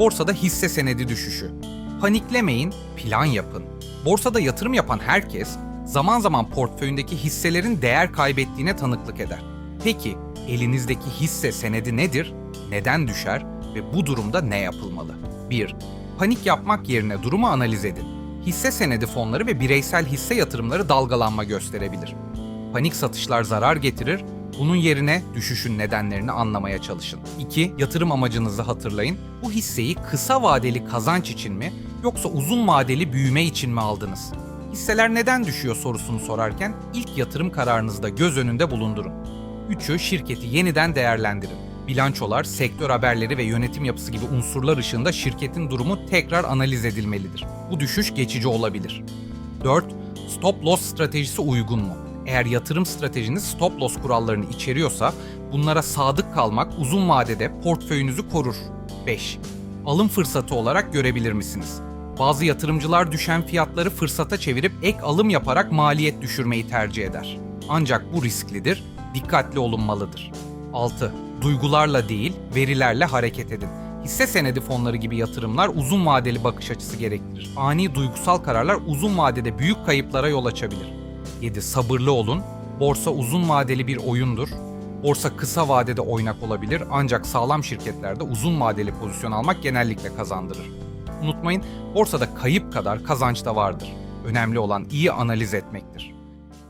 Borsada hisse senedi düşüşü. Paniklemeyin, plan yapın. Borsada yatırım yapan herkes zaman zaman portföyündeki hisselerin değer kaybettiğine tanıklık eder. Peki elinizdeki hisse senedi nedir? Neden düşer ve bu durumda ne yapılmalı? 1. Panik yapmak yerine durumu analiz edin. Hisse senedi fonları ve bireysel hisse yatırımları dalgalanma gösterebilir. Panik satışlar zarar getirir. Bunun yerine düşüşün nedenlerini anlamaya çalışın. 2. Yatırım amacınızı hatırlayın. Bu hisseyi kısa vadeli kazanç için mi yoksa uzun vadeli büyüme için mi aldınız? Hisseler neden düşüyor sorusunu sorarken ilk yatırım kararınızda göz önünde bulundurun. 3'ü şirketi yeniden değerlendirin. Bilançolar, sektör haberleri ve yönetim yapısı gibi unsurlar ışığında şirketin durumu tekrar analiz edilmelidir. Bu düşüş geçici olabilir. 4. Stop loss stratejisi uygun mu? Eğer yatırım stratejiniz stop loss kurallarını içeriyorsa bunlara sadık kalmak uzun vadede portföyünüzü korur. 5. Alım fırsatı olarak görebilir misiniz? Bazı yatırımcılar düşen fiyatları fırsata çevirip ek alım yaparak maliyet düşürmeyi tercih eder. Ancak bu risklidir, dikkatli olunmalıdır. 6. Duygularla değil, verilerle hareket edin. Hisse senedi fonları gibi yatırımlar uzun vadeli bakış açısı gerektirir. Ani duygusal kararlar uzun vadede büyük kayıplara yol açabilir. 7. Sabırlı olun. Borsa uzun vadeli bir oyundur. Borsa kısa vadede oynak olabilir ancak sağlam şirketlerde uzun vadeli pozisyon almak genellikle kazandırır. Unutmayın, borsada kayıp kadar kazanç da vardır. Önemli olan iyi analiz etmektir.